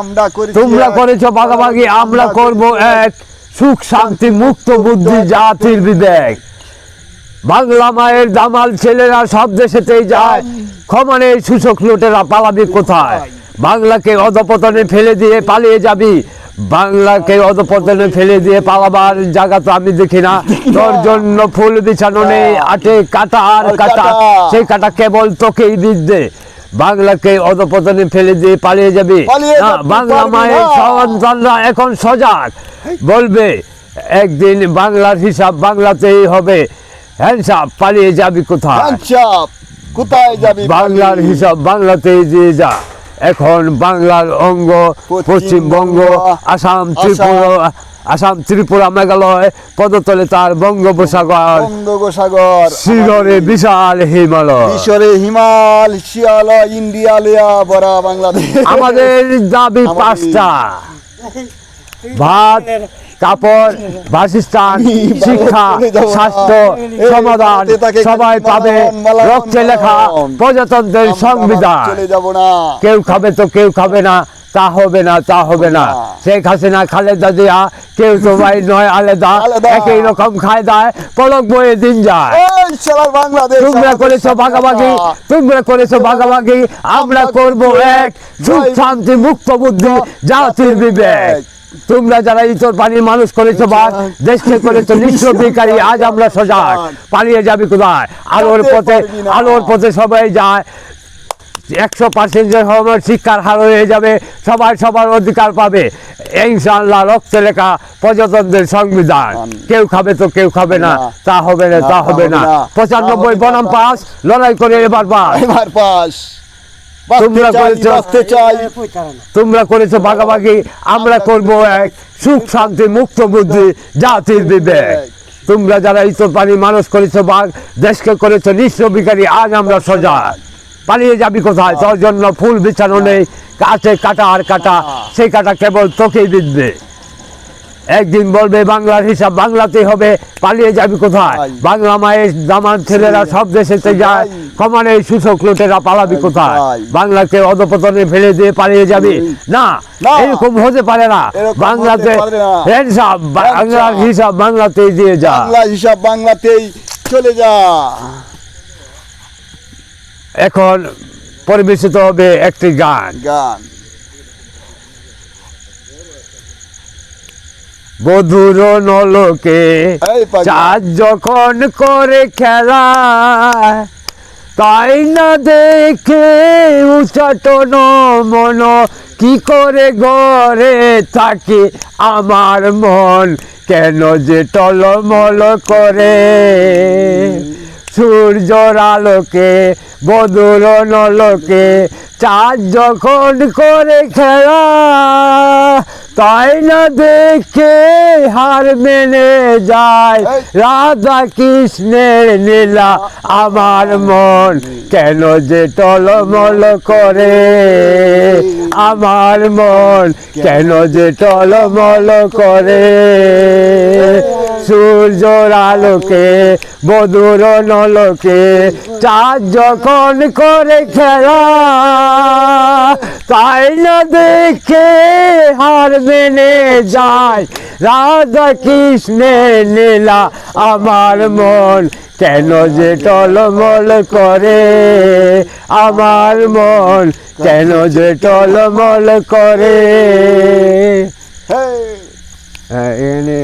আমরা তোমরা করেছ ভাগাভাগি আমরা করব এক সুখ শান্তি মুক্ত বুদ্ধি জাতির বিবেক। বাংলা মায়ের দামাল ছেলেরা সব দেশেতেই যায়। ক্ষমানে সূচক লোটেরা পালাবি কোথায়? বাংলাকে অধপতনে ফেলে দিয়ে পালিয়ে যাবি। বাংলাকে অধপতনে ফেলে দিয়ে পালাবার জায়গা তো আমি দেখি না। তোর জন্য ফুল বিছানো নেই আটে কাটা আর কাটা। সেই কাটা কেবল তোকেই বিদ্যে বাংলাকে অধপতনে ফেলে দিয়ে পালিয়ে যাবি। বাংলা মায়ের সন্তানরা এখন সজাগ। বলবে একদিন বাংলার হিসাব বাংলাতেই হবে। হ্যান্ডসাপ পালিয়ে যাবি কোথায়? কোথায় যাবি বাংলার হিসাব বাংলাতেই দিয়ে যা। এখন বাংলার অঙ্গ পশ্চিমবঙ্গ আসাম ত্রিপুরা আসাম ত্রিপুরা মেঘালয় পদতলে তার বঙ্গোপসাগর বঙ্গোপসাগর শিররে বিশাল হিমালয়। ঈশ্বরে হিমাল শিয়াল ইন্ডিয়া লিয়া বড়া বাংলাদেশ। আমাদের দাবি পাঁচটা। ভাত কাপড় বাসস্থান শিক্ষা স্বাস্থ্য সমাধান সবাই পাবে রক্তে লেখা। প্রজাতন্ত্রের সংবিধান। কেউ খাবে তো কেউ খাবে না। তা হবে না তা হবে না। শেখ হাসিনা খালেদা জিয়া কেউ তো ভাই নয় আলাদা। একই রকম খায় দায় পলক বয়ে দিন যায়। তোমরা করেছ ভাগাভাগি তোমরা করেছ ভাগাভাগি আমরা করব এক। সুখ শান্তি মুক্ত বুদ্ধি জাতির বিবেক। তোমরা যারা ইতর পানির মানুষ করেছ বাদ দেশকে করেছ নিঃস্ব বেকারি আজ আমরা সজাগ। পালিয়ে যাবি কোথায়? আলোর পথে। আলোর পথে সবাই যায়। একশো পার্সেন্ট যে আমার শিক্ষার হার হয়ে যাবে সবাই সবার অধিকার পাবে। ইনশাআল্লাহ রক্তে লেখা প্রজাতন্ত্রের সংবিধান। কেউ খাবে তো কেউ খাবে না। তা হবে না তা হবে না। পঁচানব্বই বনাম পাস লড়াই করে এবার পাস। এবার পাস। তোমরা করেছ। তোমরা করেছ ভাগাভাগি আমরা করব এক সুখ শান্তি মুক্ত বুদ্ধি জাতির বিবেক। তোমরা যারা ইতর পানি মানুষ করেছ বাঘ দেশকে করেছ নিঃস্ব বিকারী আজ আমরা সজাগ। পালিয়ে যাবি কোথায়? তোর জন্য ফুল বিছানো নেই। কাছে কাটা আর কাটা সেই কাটা কেবল তোকেই বিঁধবে। একদিন বলবে বাংলার হিসাব বাংলাতেই হবে পালিয়ে যাবি কোথায়? বাংলা মায়ের দামান ছেলেরা সব দেশেতে যায়। কমানে সূচক লোটেরা পালাবি কোথায়। বাংলাকে অধপতনে ফেলে দিয়ে পালিয়ে যাবি? না। এরকম হতে পারে না। বাংলাতে হিসাব বাংলার হিসাব। হিসাব বাংলাতেই দিয়ে যা। বাংলা হিসাব বাংলাতেই চলে যা। এখন পরিবেশিত হবে একটি গান। গান। বধুর নলকে চাঁদ যখন করে খেলা তাই না দেখে উচাটন মন কি করে গড়ে থাকে আমার মন কেন যে টলমল করে? সূর্যর আলোকে বদুর নলকে চাঁদ যখন করে খেলা তাই না দেখে হার মেনে যায়। রাধা কৃষ্ণের নীলা আমার মন কেন যে টলমল করে? আমার মন কেন যে টলমল করে? সূর্যর আলোকে বধুর নলকে চাঁদ যখন করে খেলা তাই না দেখে হার মেনে যায়। রাধা কৃষ্ণের নীলা আমার মন কেন যে টলমল করে? আমার মন কেন যে টলমল করে? হ্যাঁ, এনে